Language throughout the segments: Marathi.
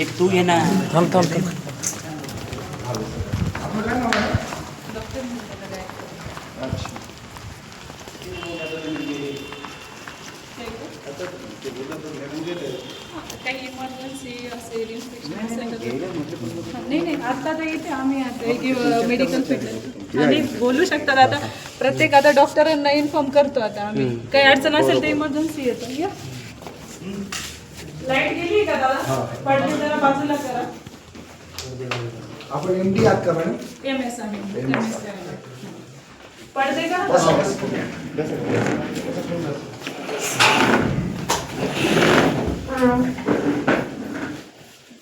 एक तू ये ना. थांब थांब थांब. काही इमर्जन्सी असेल इन्स्पेक्शन असेल नाही नाही आता तर इथे आम्ही आता की मेडिकल आणि बोलू शकतात आता प्रत्येक आता डॉक्टरांना इन्फॉर्म करतो आता आम्ही. काही अडचण असेल तर इमर्जन्सी येतो. या. लाइट गेली का दादा? पडली जरा बाजूला करा. आपण एम डी आहात का मॅडम एम एस आहे. पडते का?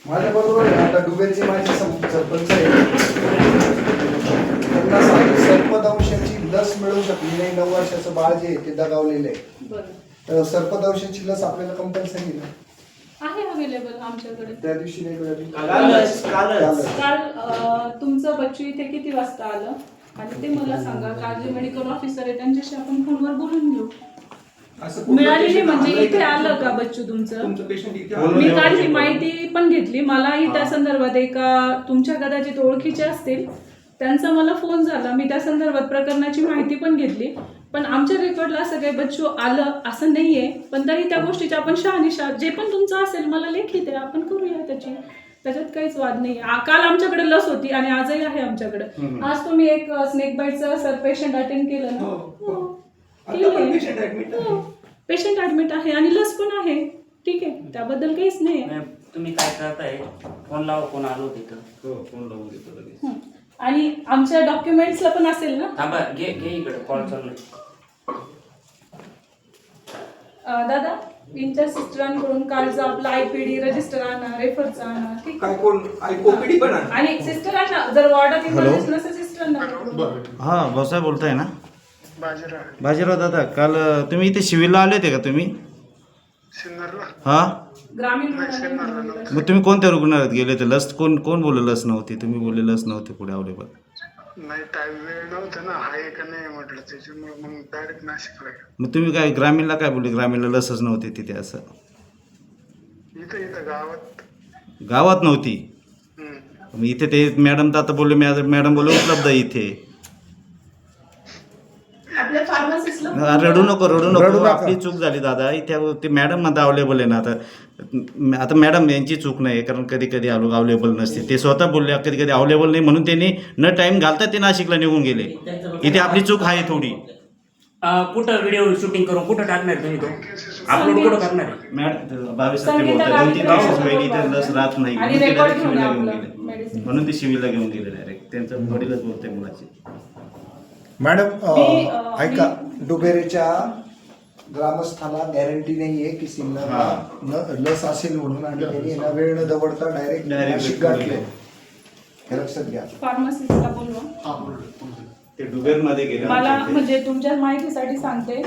माझ्या बरोबर आता डुबेरचे माझे सरपंच आहे. त्यांना सर्पदंशाची लस मिळू शकली नाही. नऊ वर्षाचं बाळ जे आहे ते दगावलेलं आहे. सर्पदंशाची लस आपल्याला कंपल्सरी ना? आहे अवेलेबल आमच्याकडे. त्या दिवशी नाही मिळाली कालच कालच. कालच. काल अ, तुमचं बच्चू इथे किती वाजता आलं? आणि ते मला सांगा काल जे मेडिकल ऑफिसर आहे त्यांच्याशी आपण फोनवर बोलून घेऊ. असं कुठलं मिळालेली patient म्हणजे आलंय इथे? आलं का बच्चू तुमचं? तुमचं पेशंट इथे बोलू आलं? मी काल ही. माहिती पण घेतली मलाही त्या संदर्भात एका तुमच्या कदाचित ओळखीचे असतील. त्यांचा मला फोन झाला मी त्या संदर्भात प्रकरणाची माहिती पण घेतली. पण आमच्या रेकॉर्डला असं काही बच्चू आलं असं नाहीये. पण तरी त्या गोष्टीची आपण शहानिशा जे पण तुमचं असेल मला लेखी द्या आपण करूया त्याची. त्याच्यात काहीच वाद नाही काल आमच्याकडे लस होती आणि आजही आहे आमच्याकडे. आज तुम्ही एक स्नेक बाईटचं सर पेशंट अटेंड केलं ना? हो, हो. हो. आहे. पेशंट ऍडमिट आहे आणि लस पण आहे. ठीक आहे. त्याबद्दल काहीच नाही आहे नाही, तुम्ही काय करताय? फोन लावा कोण आलो तिथं. हो फोन लावून देतो लगेच. आणि आमच्या डॉक्युमेंट्सला पण असेल ना? थांबा घे घे इकडे कॉल चालू आहे. अं, दादा तुमच्या सिस्टरांकडून कालचा आपला आयपीडी रजिस्टर आणा रेफरचा आणा ठीक काय कोण? ओपीडी पण आहे आणि सिस्टरांना जर वॉर्डात इमर्जन्सी नसेल सिस्टरांना हा भाऊसाहेब बोलताय ना? बाजीराव. दादा काल अ, तुम्ही इथे शिवीला आले होते का तुम्ही? हा? ग्रामीण. मग तुम्ही कोणत्या रुग्णालयात गेले होते? लस कोण कोण बोलले लस नव्हती? तुम्ही बोलले लस नव्हती पुढे अवेलेबल नाही टाइम वेळ नव्हता ना. आहे का नाही म्हटलं त्याच्यामुळे मग डायरेक्ट नाशिकला गेलो. मग तुम्ही काय ग्रामीणला काय बोलले? ग्रामीणला लसच नव्हती तिथे असं. इथं इथं गावात. गावात नव्हती? हम्म. मग इथे ते मॅडम तर आता बोलले मॅ- मॅडम बोलले उपलब्ध आहे इथे आपल्या फार्मसिस्टला हा, रडू नको रडू नको. आपली चूक झाली दादा. इथे ते मॅडम म्हणता अवेलेबल आहे ना आता आता मॅडम यांची चूक नाही कारण कधी कधी आलो अवेलेबल नसते. ते स्वतः बोलले कधी कधी अवेलेबल नाही म्हणून त्यांनी न टाइम घालता ते नाशिकला निघून गेले. इथे आपली चूक आहे थोडी. अं, कुठं व्हिडिओ शूटिंग करून कुठं टाकणार तुम्ही तो? अपलोड कुठं करणार आहे? मॅडम बावीस ते संगीता बोलतात दोन तीन तर लस राहत नाही. म्हणून ते शिवीला घेऊन गेले डायरेक्ट त्यांचं वडीलच बोलते मुलाची. मॅडम अं, ऐका डुबेरेच्या ग्रामस्थाला गॅरंटी नाहीये की सिन्नरला लस असेल म्हणून आणि त्यांनी ना वेळ न दवडता डायरेक्ट Direct नाशिक. गाठले हे लक्षात घ्या. फार्मसिस्टला ते डुबेरमध्ये गेले मला आमच्या इथे. म्हणजे तुमच्या माहितीसाठी सांगते.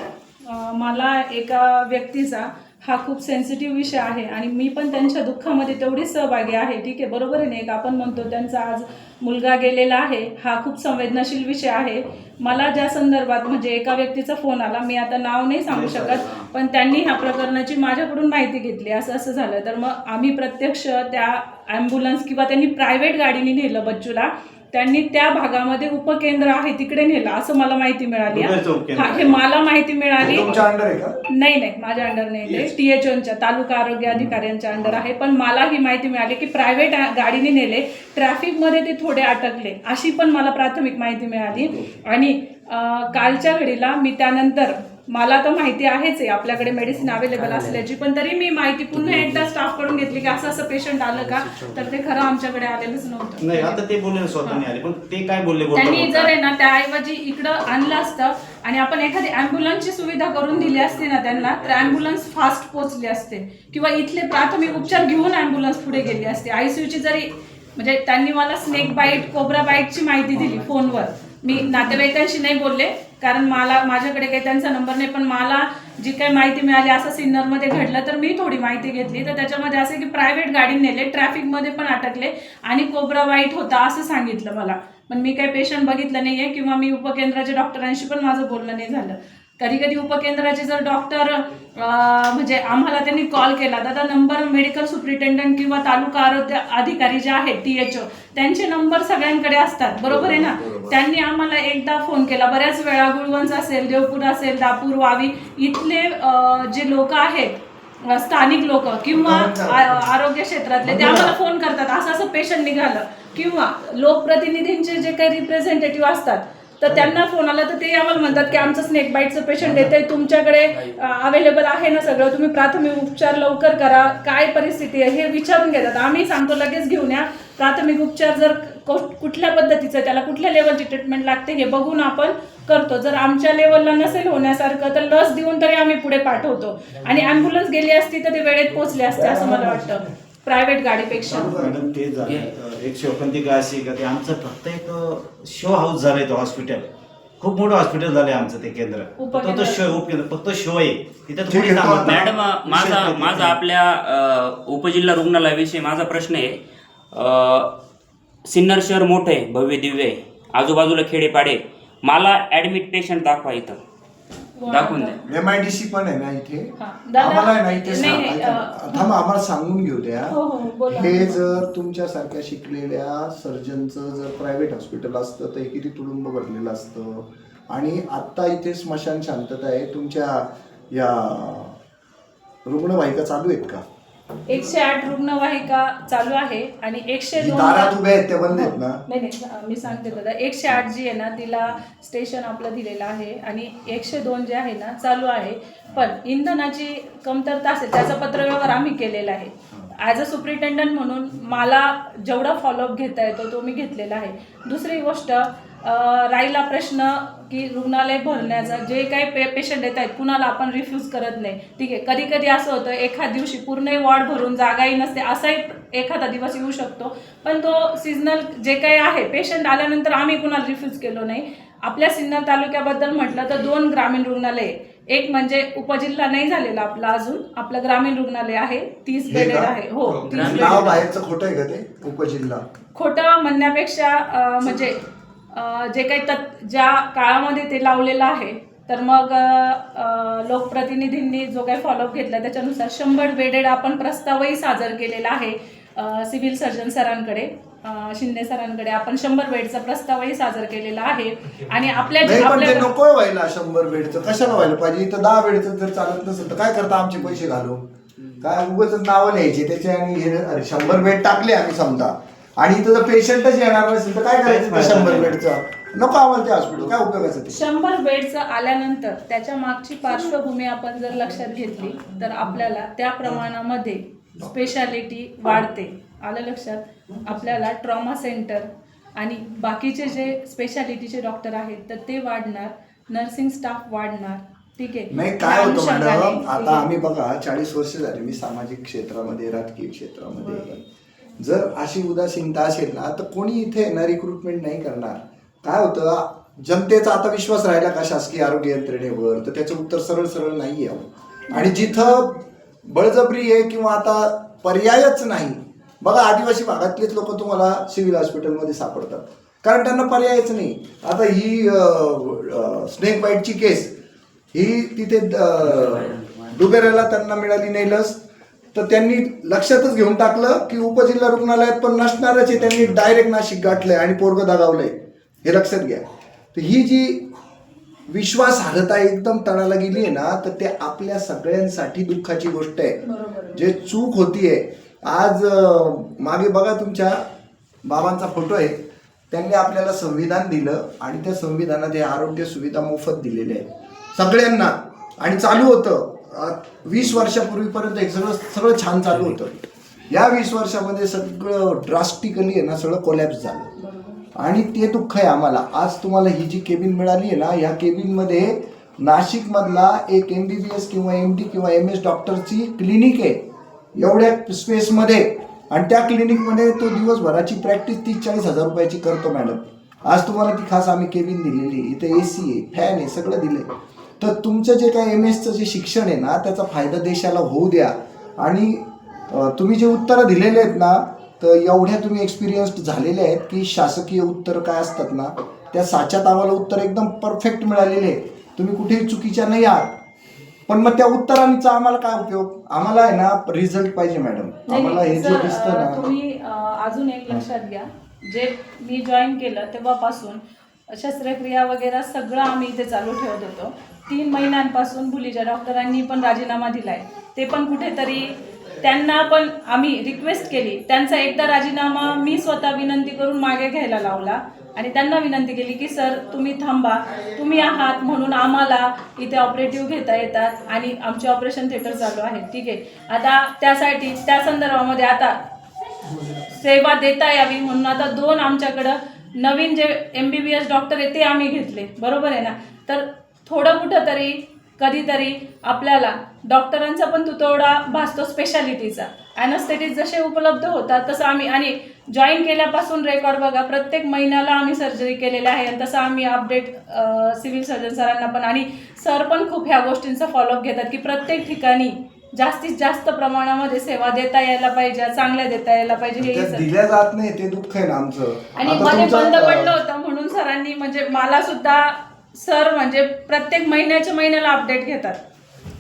अं, मला एका व्यक्तीचा हा खूप सेन्सिटिव्ह विषय आहे आणि मी पण त्यांच्या दुःखामध्ये तेवढीच सहभागी आहे. ठीक आहे बरोबर आहे ना एक? आपण म्हणतो त्यांचा आज मुलगा गेलेला आहे. हा खूप संवेदनशील विषय आहे. मला ज्या संदर्भात म्हणजे एका व्यक्तीचा फोन आला मी आता नाव नाही सांगू शकत पण त्यांनी ह्या प्रकरणाची माझ्याकडून माहिती घेतली. असं असं झालं. तर मग आम्ही प्रत्यक्ष त्या ॲम्ब्युलन्स किंवा त्यांनी प्रायव्हेट गाडीने नेलं बच्चूला. त्यांनी त्या भागामध्ये उपकेंद्र आहे तिकडे नेलं असं मला माहिती मिळाली हा. उपकेंद्र. हा, हे मला माहिती मिळाली. तुमच्या अंडर आहे का? नाही नाही माझ्या अंडर नाही ते टी एच ओच्या तालुका आरोग्य अधिकाऱ्यांच्या अंडर आहे. पण मला ही माहिती मिळाली की प्रायव्हेट गाडीने नेले ट्रॅफिकमध्ये ते थोडे अटकले अशी पण मला प्राथमिक माहिती मिळाली. आणि अं, कालच्या घडीला मी त्यानंतर मला तर माहिती आहेच आहे आपल्याकडे मेडिसिन अवेलेबल असल्याची. पण तरी मी माहिती पुन्हा एकदा स्टाफकडून घेतली की असं असं पेशंट आलं का? तर ते खरं आमच्याकडे आलेलंच नव्हतं. नाही आता ते बोलले आले पण ते काय बोलले त्यांनी? जर आहे ना त्याऐवजी इकडं आणलं असतं आणि आपण एखादी अँब्युलन्सची सुविधा करून दिली असती ना त्यांना तर अँब्युलन्स फास्ट पोहोचली असते. किंवा इथले प्राथमिक उपचार घेऊन अँब्युलन्स पुढे गेली असते. आयसीयूची जरी म्हणजे त्यांनी मला स्नेक बाईट कोब्रा बाईटची माहिती दिली फोनवर. मी नातेवाईकांशी नाही बोलले कारण मला माझ्याकडे काही त्यांचा नंबर नाही पण मला जी काही माहिती मिळाली असं सिन्नरमध्ये घडलं तर मी थोडी माहिती घेतली. तर त्याच्यामध्ये असं की प्रायव्हेट गाडी नेले ट्रॅफिकमध्ये पण अटकले आणि कोबरा वाईट होता असं सांगितलं मला. पण मी काही पेशंट बघितलं नाही आहे किंवा मी उपकेंद्राच्या डॉक्टरांशी पण माझं बोलणं नाही झालं. कधी कधी उपकेंद्राचे जर डॉक्टर म्हणजे आम्हाला त्यांनी कॉल केला. दादा नंबर मेडिकल सुप्रिटेंडंट किंवा तालुका आरोग्य अधिकारी जे आहेत टी एच ओ त्यांचे नंबर सगळ्यांकडे असतात. बरोबर आहे ना? त्यांनी आम्हाला एकदा फोन केला. बऱ्याच वेळा गुळवंच असेल देवपूर असेल दापूर वावी इथले जे लोक आहेत स्थानिक लोक किंवा आरोग्य. क्षेत्रातले ते आम्हाला फोन करतात. असं असं पेशंट निघालं. किंवा लोकप्रतिनिधींचे जे काही रिप्रेझेंटेटिव्ह असतात तर त्यांना फोन आला तर ते आम्हाला म्हणतात की आमचं स्नेक बाईटचं पेशंट येते तुमच्याकडे अवेलेबल आहे ना सगळं तुम्ही प्राथमिक उपचार लवकर करा काय परिस्थिती आहे हे विचारून घेतात. आम्ही सांगतो लगेच घेऊन या. प्राथमिक उपचार जर कुठल्या पद्धतीचं त्याला कुठल्या लेवलची ट्रीटमेंट लागते हे बघून आपण करतो. जर आमच्या लेवलला नसेल होण्यासारखं तर लस देऊन तरी आम्ही पुढे पाठवतो. आणि ॲम्ब्युलन्स गेली असती तर ते वेळेत पोहोचले असते असं मला वाटतं. प्रायव्हेट गाडीपेक्षा. मॅडम ते झालं एक शोकंतिका अशी का ते आमचं फक्त एक शो हाऊस झालंय तो हॉस्पिटल खूप मोठं हॉस्पिटल झालंय आमचं ते केंद्र. फक्त तो. शो उपकेंद्र फक्त शो आहे. तिथे ठीक आहे. मॅडम माझा माझा. आपल्या अ, उपजिल्हा रुग्णालयाविषयी माझा प्रश्न आहे. अ, सिन्नर शहर मोठं आहे भव्य दिव्य आहे. आजूबाजूला खेडेपाडे. मला ऍडमिट पेशंट दाखवा इथं. दाखवून द्या. एम आय डी सी पण आहे ना इथे? आम्हाला नाही. अं, थांबा आम्हाला सांगून घेऊ द्या. हो हो हे जर तुमच्यासारख्या शिकलेल्या सर्जनचं जर प्रायव्हेट हॉस्पिटल असतं तर किती तुडुंब भरलेलं असतं? आणि आत्ता इथे स्मशान शांतता आहे. तुमच्या या रुग्णवाहिका चालू आहेत का? एकशे आठ रुग्णवाहिका चालू आहे आणि एकशे दोन दारात उभ्या आहेत त्या बंद आहेत ना? नाही नाही मी सांगते दादा. एकशे आठ जी आहे ना तिला स्टेशन आपलं दिलेलं आहे आणि एकशे दोन जे आहे ना चालू आहे. पण इंधनाची कमतरता असेल त्याचा पत्रव्यवहार आम्ही केलेला आहे. ॲज अ सुप्रिटेंडंट म्हणून मला जेवढा फॉलोअप घेता येतो तो मी घेतलेला आहे. दुसरी गोष्ट राहिला प्रश्न की रुग्णालय भरण्याचा जे काही पे पेशंट येत आहेत कुणाला आपण रिफ्यूज करत नाही. ठीक आहे कधी कधी असं होतं एखाद दिवशी पूर्ण वॉर्ड भरून जागाही नसते असाही एखादा दिवस येऊ शकतो. पण तो सीझनल जे काही आहे पेशंट आल्यानंतर आम्ही कुणाला रिफ्यूज केलो नाही. आपल्या सिन्नर तालुक्याबद्दल म्हटलं तर दोन ग्रामीण रुग्णालय एक म्हणजे उपजिल्हा नाही झालेला आपला अजून आपलं ग्रामीण रुग्णालय आहे तीस हे बेडेड का? आहे. हो तीस ग्रामीण bedded नाव बाहेरचं खोटं आहे का ते? उपजिल्हा. खोटं म्हणण्यापेक्षा अं, म्हणजे जे काही तत् ज्या काळामध्ये ते लावलेलं आहे तर मग लोकप्रतिनिधींनी जो काही फॉलोअप घेतला त्याच्यानुसार शंभर बेडेड आपण प्रस्तावही सादर केलेला आहे सिव्हिल सर्जन सरांकडे शिंदे सरांकडे. आपण शंभर बेडचा प्रस्तावही सादर केलेला आहे. आणि आपल्या नाही पण ते आपल्या नकोय व्हायला शंभर बेडचं कशाला व्हायला पाहिजे? इथं दहा बेडचं जर चालत नसेल तर काय करता आमचे पैसे घालून? काय उगाच नावं लिहायचे त्याचे आणि हे अरे शंभर बेड टाकले आम्ही समजा. आणि इथं जर पेशंटच येणार नसेल तर काय करायचं शंभर बेडचं? नको आम्हाला ते हॉस्पिटल काय उपयोगाचं ते? शंभर बेडचं आल्यानंतर त्याच्या मागची पार्श्वभूमी आपण जर लक्षात घेतली तर आपल्याला त्या प्रमाणामध्ये स्पेशालिटी वाढते. आलं लक्षात? आपल्याला ट्रॉमा सेंटर आणि बाकीचे जे स्पेशालिटीचे डॉक्टर आहेत तर ते वाढणार नर्सिंग स्टाफ वाढणार. ठीक आहे? नाही काय त्या होतं अनुषंगाने, मॅडम ठीक आता आहे. आम्ही बघा चाळीस वर्ष झाली मी सामाजिक क्षेत्रामध्ये राजकीय क्षेत्रामध्ये. जर अशी उदासीनता असेल ना तर कोणी इथे ना रिक्रुटमेंट नाही करणार. काय होतं जनतेचा आता विश्वास राहिला का शासकीय आरोग्य यंत्रणेवर? तर त्याचं उत्तर सरळ सरळ नाही आहे हो. आणि जिथं बळजबरी आहे किंवा आता पर्यायच नाही. बघा आदिवासी भागातलेच लोक तुम्हाला सिव्हिल हॉस्पिटलमध्ये सापडतात. कारण त्यांना पर्यायच नाही. आता ही स्नेक बाईटची केस ही तिथे डुबेऱ्याला त्यांना मिळाली नाही लस. तर त्यांनी लक्षातच घेऊन टाकलं की उपजिल्हा रुग्णालयात पण नसणारच आहे. त्यांनी डायरेक्ट नाशिक गाठलंय आणि पोरग दागावलंय. हे लक्षात घ्या. तर ही जी विश्वासार्हता एकदम तळाला गेली आहे ना तर ते आपल्या सगळ्यांसाठी दुःखाची गोष्ट आहे. जे चूक होतीये. आज मागे बघा तुमच्या बाबांचा फोटो आहे. त्यांनी आपल्याला संविधान दिलं आणि त्या संविधानात हे आरोग्य सुविधा मोफत दिलेल्या आहेत. सगळ्यांना. आणि चालू होतं. वीस वर्षापूर्वीपर्यंत हे सगळं सगळं छान चालू होतं. या वीस वर्षामध्ये सगळं ड्रास्टिकली आहे ना सगळं कोलॅप्स झालं. आणि ते दुःख आहे आम्हाला. आज तुम्हाला ही जी केबिन मिळाली आहे ना या केबिनमध्ये नाशिकमधला एक एम बी बी एस किंवा एम डी किंवा एम एस डॉक्टरची क्लिनिक आहे. एवढ्या स्पेसमध्ये आणि त्या क्लिनिकमध्ये तो दिवसभराची प्रॅक्टिस तीस चाळीस हजार रुपयाची करतो मॅडम आज तुम्हाला ती खास आम्ही केबिन दिलेली इथे ए सी आहे फॅन आहे सगळं दिलं तर तुमचं जे काय एम एसचं जे शिक्षण आहे ना त्याचा फायदा देशाला होऊ द्या. आणि तुम्ही जे उत्तरं दिलेले आहेत ना तर एवढ्या तुम्ही एक्सपिरियन्स्ड झालेले आहेत की शासकीय उत्तरं काय असतात ना त्या साच्यात आम्हाला उत्तर एकदम परफेक्ट मिळालेले आहे तुम्ही कुठेही चुकीच्या नाही आहात. पण मग त्या उत्तरांचा आम्हाला काय उपयोग? आम्हाला आहे ना रिझल्ट पाहिजे मॅडम आम्हाला हे जे दिसतं ना. तुम्ही अजून एक लक्षात घ्या. जे मी जॉईन केलं तेव्हापासून शस्त्रक्रिया वगैरे सगळं आम्ही इथे चालू ठेवत होतो. तीन महिन्यांपासून बुलीच्या डॉक्टरांनी पण राजीनामा दिलाय. ते पण कुठेतरी त्यांना पण आम्ही रिक्वेस्ट केली. त्यांचा एकदा राजीनामा मी स्वतः विनंती करून मागे घ्यायला लावला. आणि त्यांना विनंती केली की सर तुम्ही थांबा. तुम्ही आहात म्हणून आम्हाला इथे ऑपरेटिव्ह घेता येतात आणि आमचे ऑपरेशन थिएटर चालू आहे. ठीक आहे. आता त्यासाठी त्या संदर्भामध्ये आता सेवा देता यावी म्हणून आता दोन आमच्याकडं नवीन जे M B B S doctor आहे ते आम्ही घेतले. बरोबर आहे ना? तर थोडं कुठं तरी कधीतरी आपल्याला डॉक्टरांचा पण तुतवडा भासतो स्पेशालिटीचा ॲनस्थेटिक जसे उपलब्ध होतात तसं आम्ही आणि जॉईन केल्यापासून रेकॉर्ड बघा प्रत्येक महिन्याला आम्ही सर्जरी केलेल्या आहे आणि तसं आम्ही अपडेट सिव्हिल सर्जन सरांना पण आणि सर पण खूप ह्या गोष्टींचा फॉलोअप घेतात की प्रत्येक ठिकाणी जास्तीत जास्त प्रमाणामध्ये सेवा देता यायला पाहिजे चांगल्या देता यायला पाहिजे हे दिल्या जात नाही ते दुःख आहे ना आमचं. आणि मध्ये बंद पडलं होतं म्हणून सरांनी म्हणजे मला सुद्धा सर म्हणजे प्रत्येक महिन्याच्या महिन्याला अपडेट घेतात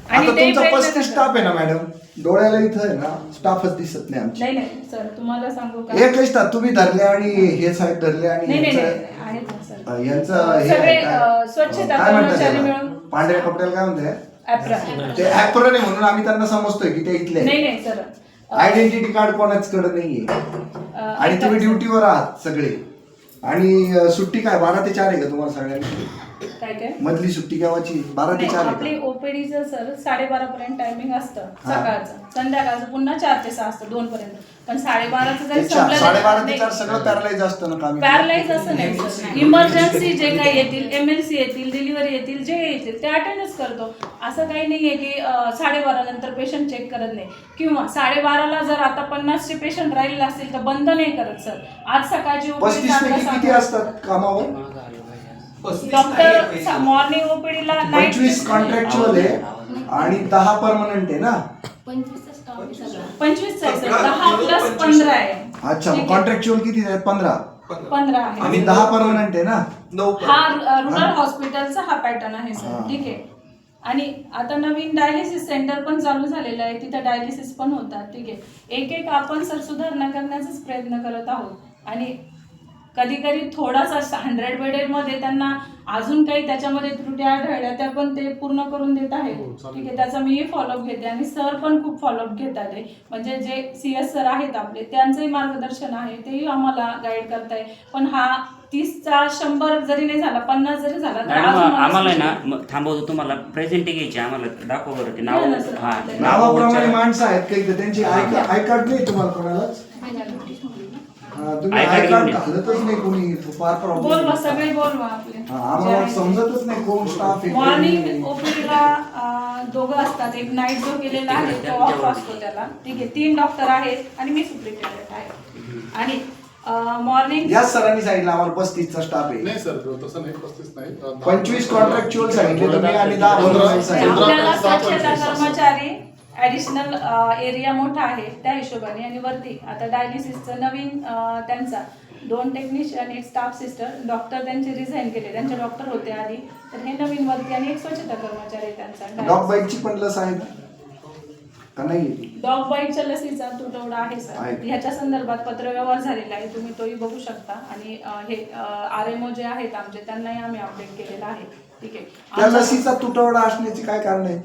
आणि ते तुमचा प्रयत्न पस्तीस करतात. स्टाफ आहे ना मॅडम डोळ्याला इथं आहे ना स्टाफच दिसत नाही आमची नाही नाही सर तुम्हाला सांगू का एकच स्टाफ तुम्ही धरले आणि हे साहेब धरले आणि नाही नाही यांचं- नाही आहेत ना सर अ, यांचं हे सगळे, आहे काय? स्वच्छता काय म्हणतात कर्मचारी त्याला? मिळून. पांढऱ्या कपड्याला काय म्हणते. ते ऍप्रन आहे म्हणून आम्ही त्यांना समजतोय की ते इथले नाही नाही सर आयडेंटिटी कार्ड कोणाचकडे नाहीये अ, आणि तुम्ही. ड्युटीवर आहात सगळे आणि अ, सुट्टी काय बारा ते चार आहे का तुम्हाला सगळ्यांना काय काय? मधली सुट्टी केव्हाची बारा ते नाही, चार आपली का? ओपीडीचं सर साडेबारा पर्यंत टायमिंग असतं हा. सकाळचं. संध्याकाळचं पुन्हा चार ते सहा असतं दोन पर्यंत पण साडेबाराचं ते जरी चार- साडेबारा ते. चार सगळं पॅरलाइज असतं ना कामी. पॅरलाइज असं नाही सर इमर्जन्सी जे काही येतील एम एल सी येतील डिलिव्हरी येतील जे येतील ते अटेंडच करतो. असं काही नाही आहे की अं, साडेबारा नंतर पेशंट चेक करत नाही. किंवा साडेबाराला जर आता पन्नासचे पेशंट राहिले असतील तर बंद नाही करत सर. आज सकाळची OPD पस्तीस सातला पैकी किती सात- असतात कामावर? डॉक्टर. मॉर्निंग ओपीडीला पंचवीस कॉन्ट्रॅक्च्युअल आहे. आणि दहा परमनंट आहे ना? पंचवीस आहे सर. दहा प्लस पंधरा आहे. अच्छा आहे. कॉन्ट्रॅक्च्युअल किती आहेत? पंधरा. पंधरा. आहे. आणि दहा परमनंट आहे ना? नऊ हा रुरल हॉस्पिटलचा हा. पॅटर्न आहे हा. सर ठीक आहे. आणि आता नवीन डायलिसिस सेंटर पण चालू झालेलं आहे. तिथं डायलिसिस पण होतात. ठीक आहे. एक एक आपण सर सुधारणा करण्याचाच प्रयत्न करत आहोत. आणि कधी कधी थोडासा हंड्रेड बेडेडमध्ये त्यांना अजून काही त्याच्यामध्ये त्रुटी आढळल्या त्या पण ते पूर्ण करून देत आहेत. ठीक आहे त्याचा मीही फॉलोअप घेते आणि सर पण खूप फॉलोअप घेतात आहे म्हणजे जे सी एस सर आहेत आपले त्यांचंही मार्गदर्शन आहे तेही आम्हाला गाईड करताय. पण हा तीसचा शंभर जरी नाही झाला पन्नास जरी झाला तर मॅडम अजून मला आम्हाला आहे ना म- थांबवतो तुम्हाला प्रेझेंटी घ्यायची आम्हाला दाखव बरं ते नाव सर. हा. नावाप्रमाणे नाव माणसं आहेत काही तर त्यांची आय आय कार्ड नाही तुम्हाला कोणालाच? हा, तुम्ही आय कार्ड कार्ड घेऊन या. घालतच नाही कोणी फार बोलवा प्रॉब्लेम सगळे बोलवा आपले. हा, आम्हाला समजतच नाही कोण स्टाफ आहे कोण मॉर्निंग. ओपीडीला दोघं असतात. एक नाईट जो केलेला आहे तो ऑफ असतो त्याला. ठीक आहे तीन डॉक्टर आहेत आणि मी सुप्रिटेंडेंट आहे. आणि मॉर्निंग याच सरांनी सांगितलं आम्हाला पस्तीसचा स्टाफ आहे. नाही सर तसं नाही पस्तीस नाही. पंचवीस कॉन्ट्रॅक्च्युअल सांगितले तुम्ही आणि दहा पंधरा- आपल्याला कर्मचारी ऍडिशनल एरिया मोठा आहे त्या हिशोबाने आणि वरती. आता डायलिसिसचं नवीन त्यांचा दोन टेक्निशियन एक स्टाफ सिस्टर डॉक्टर त्यांचे रिझाईन केले. त्यांचे डॉक्टर होते आधी. तर हे नवीन वरती आणि एक स्वच्छता कर्मचारी आहे त्यांचा. डॉग बाईटची पण लस आहे ना? का नाही डॉग बाईटच्या लसीचा तुटवडा आहे सर. आहे. ह्याच्या संदर्भात पत्रव्यवहार झालेला आहे. तुम्ही तोही बघू शकता. आणि अं, हे आर एम ओ जे आहेत आमचे त्यांनाही आम्ही अपडेट केलेला आहे. त्या लसीचा तुटवडा असण्याची काय कारण आहे?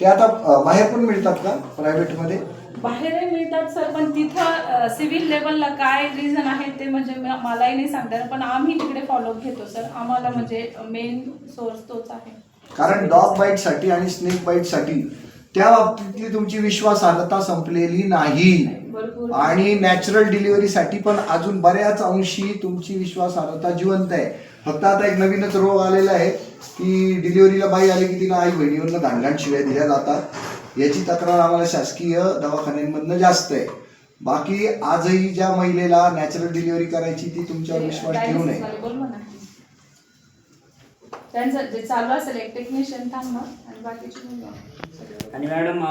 ते आता बाहेर पण मिळतात का प्रायव्हेटमध्ये बाहेरही मिळतात सर पण तिथं सिव्हिल लेवलला काय रिझन आहे ते म्हणजे मलाही नाही सांगता येणार पण आम्ही तिकडे फॉलोअप घेतो सर. आम्हाला म्हणजे मेन सोर्स तोच आहे. कारण डॉग बाईटसाठी आणि स्नेक बाईटसाठी त्या बाबतीतली तुमची विश्वासार्हता संपलेली नाही. भरपूर. आणि नॅचरल डिलिव्हरीसाठी पण अजून बऱ्याच अंशी तुमची विश्वासार्हता जिवंत आहे. फक्त आता एक नवीनच रोग आलेला आहे. की डिलिव्हरीला बाई आली की तिला आई बहिणीवरनं घाणघाण शिव्या दिल्या जातात. याची तक्रार आम्हाला शासकीय दवाखान्यांमधनं जास्त आहे. बाकी आजही ज्या महिलेला नॅचरल डिलिव्हरी करायची ती तुमच्यावर विश्वास ठेवू नये. Dialysis वाले बोलवा ना त्यांचं जे चालू असेल एक टेक्निशियन थांबा आणि बाकीचे मॅडम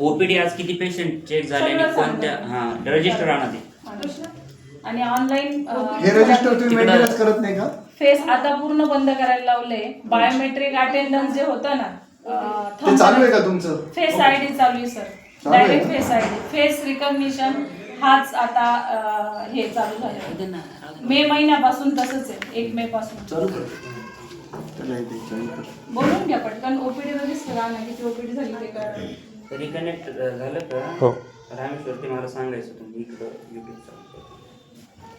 ओपीडी आज किती पेशंट चेक झाले आणि कोणत्या. हा रजिस्टर आणा ते. आणि ऑनलाईन हे रजिस्टर तुम्ही मेंटेनच करत नाही का? फेस आता पूर्ण बंद करायला लावलंय बायोमेट्रिक अटेंडन्स जे होतं ना ते चालू आहे का तुमचं? फेस आय डी चालू आहे sir direct? Face I D face recognition हाच आता हे चालू झालं मे महिन्यापासून तसंच आहे एक मे पासून. बोलून घ्या पटकन. ओपीडी रजिस्टर आणा किती ओपीडी झाली ते कळलं. रिकनेक्ट झालं का? हो. रामेश्वर ते मला सांगायचं तुम्ही इकडं युट्यूबचा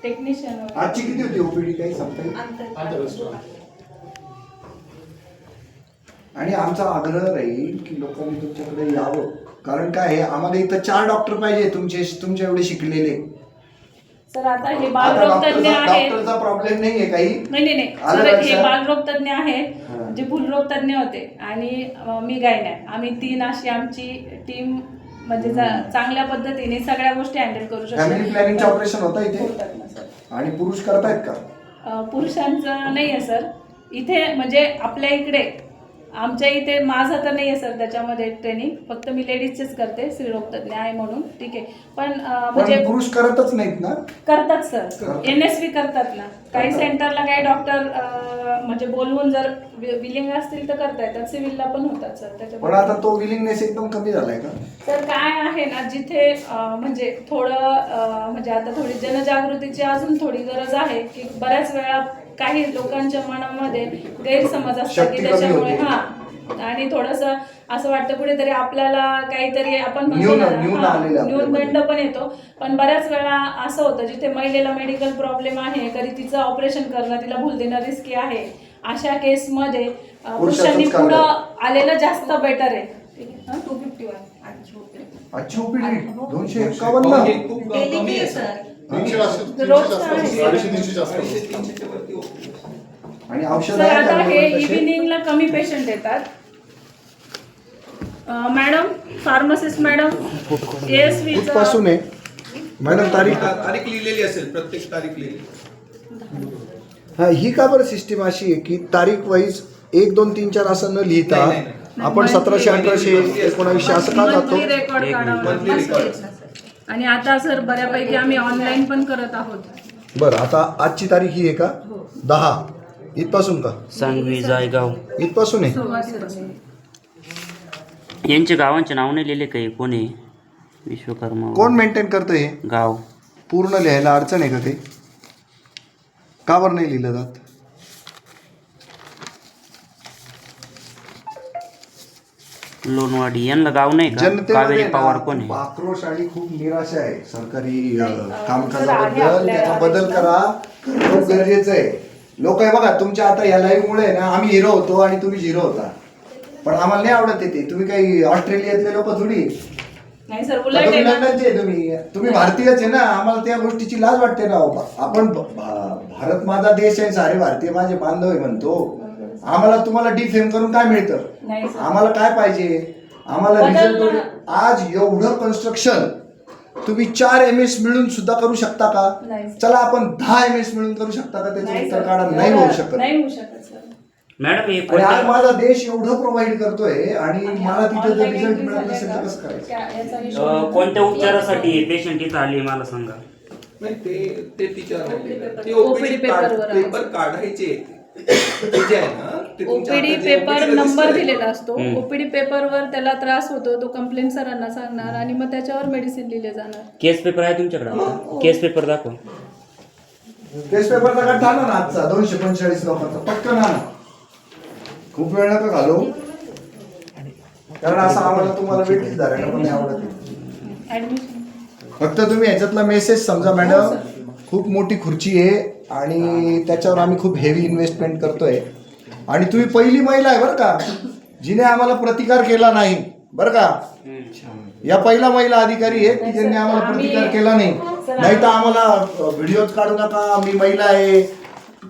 टेक्निशियन आजची किती होती ओपीडी काही सांगता येईल? आंतरराष्ट्रीय आणि आमचा आग्रह राहील की लोकांनी तुमच्याकडे यावं. कारण काय आहे? आम्हाला इथं चार डॉक्टर पाहिजे तुमचे तुमच्या एवढे शिकलेले. सर आता हे आता बालरोग तज्ञ डॉक्टरचा आहेत. डॉक्टरचा प्रॉब्लेम नाहीये काही. नाही नाही नाही. आलं सर हे लक्षात? बालरोग तज्ञ हा. आहेत जे भूलरोग तज्ञ होते. आणि अं, मी गायन आहे. आम्ही तीन अशी आमची टीम म्हणजे चांगल्या पद्धतीने सगळ्या गोष्टी हँडल करू फॅमिली प्लॅनिंगचं ऑपरेशन होतं इथे. आणि पुरुष करतायत का? पुरुषांचं नाही आहे सर. इथे म्हणजे आपल्या इकडे आमच्या इथे माझं तर नाही आहे सर त्याच्यामध्ये ट्रेनिंग फक्त मी लेडीजचेच करते स्त्रीरोग तज्ञ आहे म्हणून. ठीक आहे. पण अं, म्हणजे पण पुरुष करतच नाहीत ना? करतात सर. एन एस करतात ना. काही सेंटरला काही डॉक्टर म्हणजे बोलवून जर विलिंग असतील तर करता येतात. सिव्हिलला पण होतात सर. पण त्याच्यामुळे आता तो विलिंगनेस एकदम कमी झालाय का? तर काय आहे ना जिथे अं, म्हणजे थोडं अं, म्हणजे आता थोडी जनजागृतीची अजून थोडी गरज आहे की बऱ्याच वेळा काही लोकांच्या मनामध्ये गैरसमज असतात की त्याच्यामुळे. हा. आणि थोडस असं वाटतं कुठेतरी आपल्याला काहीतरी आपण म्हणतो न्यून- ना, न्यून आलेलं आपल्यामध्ये. न्यूनगंड पण येतो. पण बऱ्याच वेळा असं होतं जिथे महिलेला मेडिकल प्रॉब्लेम आहे कधी तिचं ऑपरेशन करणं तिला भूल देणं रिस्की आहे अशा केसमध्ये अं, पुरुषांनी. पुढं आलेलं जास्त बेटर आहे. टू फिफ्टी वन दोनशे एक्कावन्न हे खूप कमी आहे सर तीनशे तीनशे जास्त आहे. अडीचशे तीनशे जास्त. आणि औषध सर आता हे तसे? इव्हिनिंगला कमी पेशंट येतात अं, मॅडम फार्मासिस्ट मॅडम एस कुठपासून आहे मॅडम तारीख तारीख लिहिलेली असेल प्रत्येक तारीख लिहिली हा ही का बरं सिस्टीम अशी आहे की तारीख वाईज एक दोन तीन चार असं न लिहिता नाही, नाही, नाही. आपण सतराशे अठराशे एकोणावीसशे असं का जातो रेकॉर्ड काढावा Monthly record. आणि आता सर बऱ्यापैकी आम्ही ऑनलाईन पण करत आहोत. बरं आता आजची तारीख ही आहे का? दहा. इथपासून का? सांगवी जायगाव. इथपासून आहे? सुरुवातीपासून यांचे गावांचे नाव नाही लिहिले काही? कोणी विश्वकर्मा. कोण मेंटेन करतं हे? गाव. पूर्ण लिहायला अडचण आहे का ते? का बरं नाही लिहिलं जात? लोणवाडी यांना गाव नाही का? जनतेमध्ये कावेरी पवार कोण आहे? आक्रोश आणि खूप निराशा आहे. सरकारी अ, कामकाजाबद्दल त्याचा बदल. करा. खूप गरजेचं आहे. लोक आहे बघा तुमच्या आता या लाईव्ह मुळे ना आम्ही हिरो होतो आणि तुम्ही झिरो होता. पण आम्हाला नाही आवडत येते तुम्ही काही ऑस्ट्रेलियातले लोक थोडी. नाही सर का उलट तुम्ही आहे ना. लंडनचे आहे तुम्ही. तुम्ही भारतीयच आहे ना आम्हाला त्या गोष्टीची लाज वाटते ना बाबा. आपण भ- भा- भारत माझा देश आहे सारे भारतीय माझे बांधव आहे म्हणतो. आम्हाला तुम्हाला डिफेम करून काय मिळतं. आम्हाला काय पाहिजे आम्हाला रिझल्ट. आज एवढं कन्स्ट्रक्शन तुम्ही चार एम एस मिळून सुद्धा करू शकता का. चला आपण दहा एम एस मिळून करू शकता का त्याचं नाही उत्तर. काढा नाही होऊ शकत नाही होऊ शकत सर मॅडम हे आज माझा देश एवढं प्रोव्हाइड करतोय आणि मला तिथे जर रिझल्ट मिळत नसेल तर? कसं करायचं कोणत्या उपचारासाठी पेशंट इथं आली मला सांगा नाही ते ते तिच्या. पेपर काढायचे ते जे आहे ना ते तुमच्या ओपीडी जे पेपर OPD नंबर आहे, दिलेला असतो. हम्म. ओपीडी पेपरवर त्याला त्रास होतो तो कंप्लेंट सरांना सांगणार आणि मग त्याच्यावर मेडिसिन लिहिले जाणार. केस पेपर आहे तुमच्याकडे? केस पेपर दाखव. केस पेपरचा का टाना ना आजचा दोनशे पंचेचाळीस लोकांचा. पटकन आणा खूप वेळ नका घालू. कारण असं आम्हाला तुम्हाला भेटतील धरायला पण नाही आवडत ऍडमिशन फक्त तुम्ही ह्याच्यातला मेसेज समजा मॅडम खूप मोठी खुर्ची आहे आणि त्याच्यावर आम्ही खूप हेवी इन्व्हेस्टमेंट करतोय. आणि तुम्ही पहिली महिला आहे बरं का जिने आम्हाला प्रतिकार केला नाही बरं का? या पहिला महिला अधिकारी आहेत की ज्यांनी आम्हाला आम्ही- प्रतिकार केला नाही? नाही तर आम्हाला व्हिडिओज काढू नका मी महिला आहे.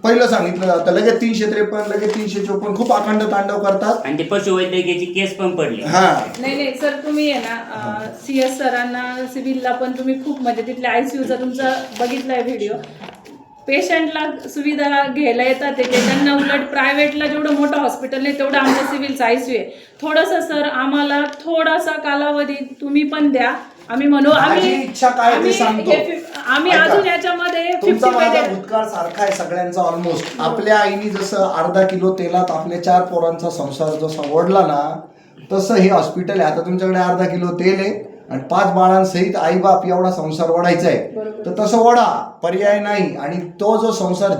पहिलं सांगितलं जातं. लगेच तीनशे त्रेपन्न लगेच तीनशे चोपन्न. खूप अखंड तांडव करतात. आणि ते पशुवैद्यकीयची केस पण पडली. हा. नाही नाही सर तुम्ही आहे ना. सी एस सरांना सिव्हिलला पण तुम्ही खूप म्हणजे तिथल्या आयसीयूचा तुमचा बघितलाय व्हिडिओ पेशंटला सुविधा घ्यायला येतात ते. त्यांना उलट प्रायव्हेटला जेवढं मोठं हॉस्पिटल नाही तेवढं आमचं सिव्हिलचं आयसीयू आहे. थोडंसं सर आम्हाला थोडासा कालावधी तुम्ही पण द्या. आम्ही म्हणू माझी आम्ही इच्छा काय ते आम्ही सांगतो. हे आम्ही ऐका. अजून याच्यामध्ये तुमचा माझा भूतकाळ सारखा आहे सगळ्यांचा ऑलमोस्ट आपल्या आईने जसं अर्धा किलो तेलात आपल्या चार पोरांचा संसार जसा ओढला ना तसं हे हॉस्पिटल आहे. आता तुमच्याकडे अर्धा किलो तेल आहे आणि पाच बाळांसहित आई बाप एवढा संसार ओढायचा आहे. तर तसं ओढा पर्याय नाही. आणि तो जो संसार